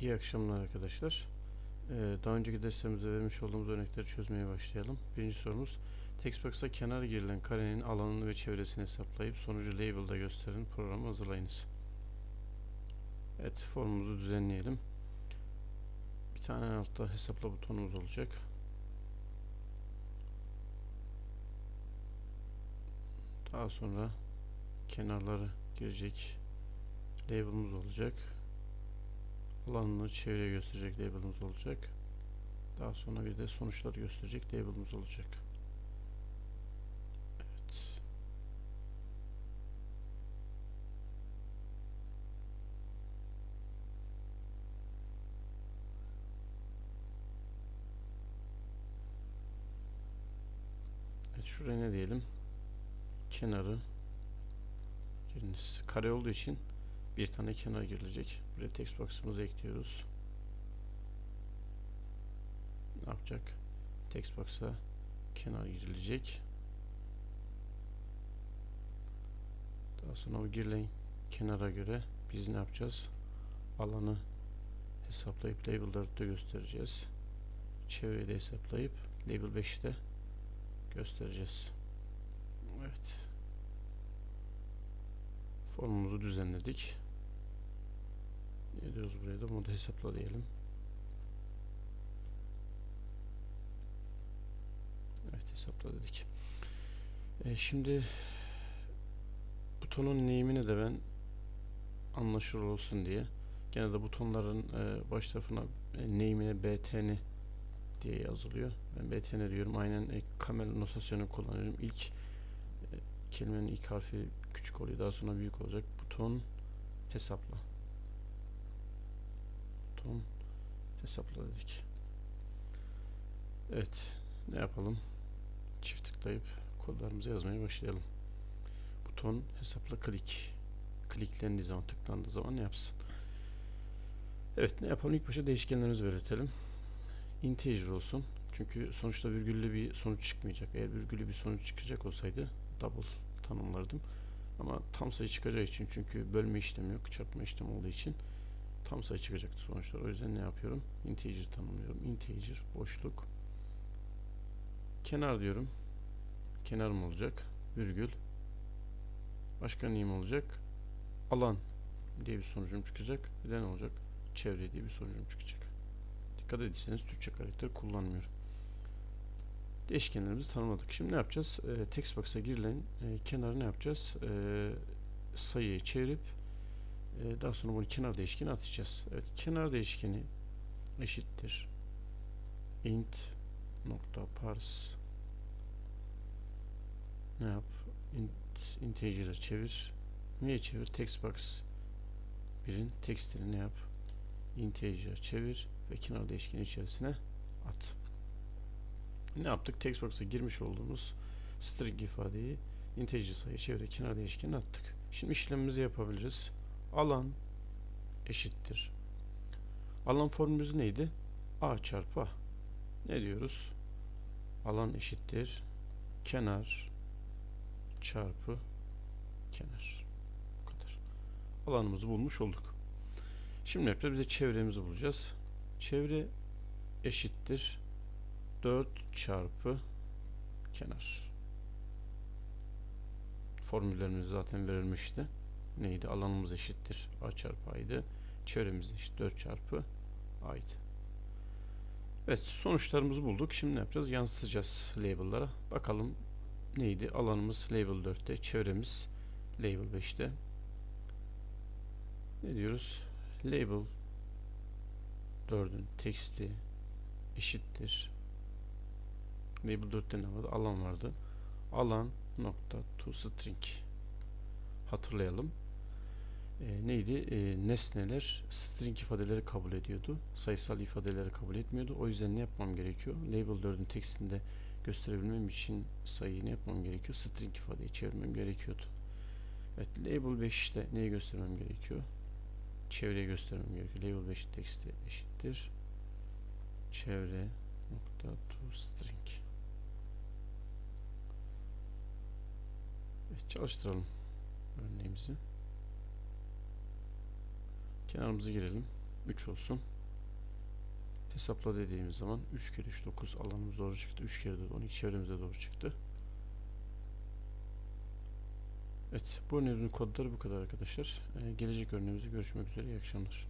İyi akşamlar arkadaşlar. Ee, daha önceki derslerimizde vermiş olduğumuz örnekleri çözmeye başlayalım. Birinci sorumuz Textbox'a kenar girilen karenin alanını ve çevresini hesaplayıp sonucu label'da gösteren programı hazırlayınız. Evet formumuzu düzenleyelim. Bir tane altta hesapla butonumuz olacak. Daha sonra kenarları girecek label'ımız olacak alanını çevreye gösterecek label'ımız olacak. Daha sonra bir de sonuçları gösterecek label'ımız olacak. Evet. Evet şuraya ne diyelim? Kenarı. Kare olduğu için bir tane kenar girilecek. Buraya text box'ımızı ekliyoruz. Ne yapacak? Text box'a kenar girilecek. Daha sonra o girilen kenara göre biz ne yapacağız? Alanı hesaplayıp label 4'te göstereceğiz. Çevreyi de hesaplayıp label 5'te göstereceğiz. Evet. Formumuzu düzenledik. Ne diyoruz buraya da da hesapla diyelim. Evet hesapla dedik. E, şimdi butonun name'ini de ben anlaşılır olsun diye gene de butonların e, baş tarafına e, name'ine btn diye yazılıyor. Ben btn diyorum. Aynen e, kamera notasyonu kullanıyorum. İlk kelimenin ilk harfi küçük oluyor. Daha sonra büyük olacak. Buton hesapla. Buton hesapla dedik. Evet. Ne yapalım? Çift tıklayıp kodlarımızı yazmaya başlayalım. Buton hesapla klik. Kliklendiği zaman tıklandığı zaman ne yapsın? Evet ne yapalım? İlk başa değişkenlerimizi belirtelim. Integer olsun. Çünkü sonuçta virgüllü bir sonuç çıkmayacak. Eğer virgüllü bir sonuç çıkacak olsaydı double tanımlardım. Ama tam sayı çıkacağı için çünkü bölme işlemi yok, çarpma işlemi olduğu için tam sayı çıkacaktı sonuçlar. O yüzden ne yapıyorum? Integer tanımlıyorum. Integer boşluk kenar diyorum. Kenar mı olacak? Virgül. Başka neyim olacak? Alan diye bir sonucum çıkacak. Bir de ne olacak? Çevre diye bir sonucum çıkacak. Dikkat ederseniz Türkçe karakter kullanmıyorum. Değişkenlerimizi tanımladık. Şimdi ne yapacağız? E, text box'a girilen e, kenarı ne yapacağız? E, sayıyı çevirip e, daha sonra bunu kenar değişkeni atacağız. Evet, kenar değişkeni eşittir int nokta parse ne yap? Int, integer'a çevir. Niye çevir? Text box birin tekstini ne yap? Integer'a çevir ve kenar değişkeni içerisine at. Ne yaptık? Text box'a girmiş olduğumuz string ifadeyi integer sayı çevre kenar değişkenine attık. Şimdi işlemimizi yapabiliriz. Alan eşittir. Alan formülümüz neydi? A çarpı A. Ne diyoruz? Alan eşittir. Kenar çarpı kenar. Bu kadar. Alanımızı bulmuş olduk. Şimdi yapacağız? Bize çevremizi bulacağız. Çevre eşittir. 4 çarpı kenar. Formüllerimiz zaten verilmişti. Neydi? Alanımız eşittir. A çarpı A'ydı. Çevremiz eşit 4 çarpı A'ydı. Evet sonuçlarımızı bulduk. Şimdi ne yapacağız? Yansıtacağız label'lara. Bakalım neydi? Alanımız label 4'te. Çevremiz label 5'te. Ne diyoruz? Label 4'ün teksti eşittir. Label 4'te ne vardı? Alan vardı. Alan nokta to string hatırlayalım. E, neydi? E, nesneler string ifadeleri kabul ediyordu. Sayısal ifadeleri kabul etmiyordu. O yüzden ne yapmam gerekiyor? Label 4'ün tekstinde gösterebilmem için sayıyı ne yapmam gerekiyor? String ifadeyi çevirmem gerekiyordu. Evet, label 5'te neyi göstermem gerekiyor? Çevreye göstermem gerekiyor. Label 5 teksti eşittir. Çevre nokta to string. Evet, çalıştıralım örneğimizi. Kenarımızı girelim. 3 olsun. Hesapla dediğimiz zaman 3 kere 3 9 alanımız doğru çıktı. 3 kere de 12 çevremize doğru çıktı. Evet bu örneğimizin kodları bu kadar arkadaşlar. Ee, gelecek örneğimizde görüşmek üzere. İyi akşamlar.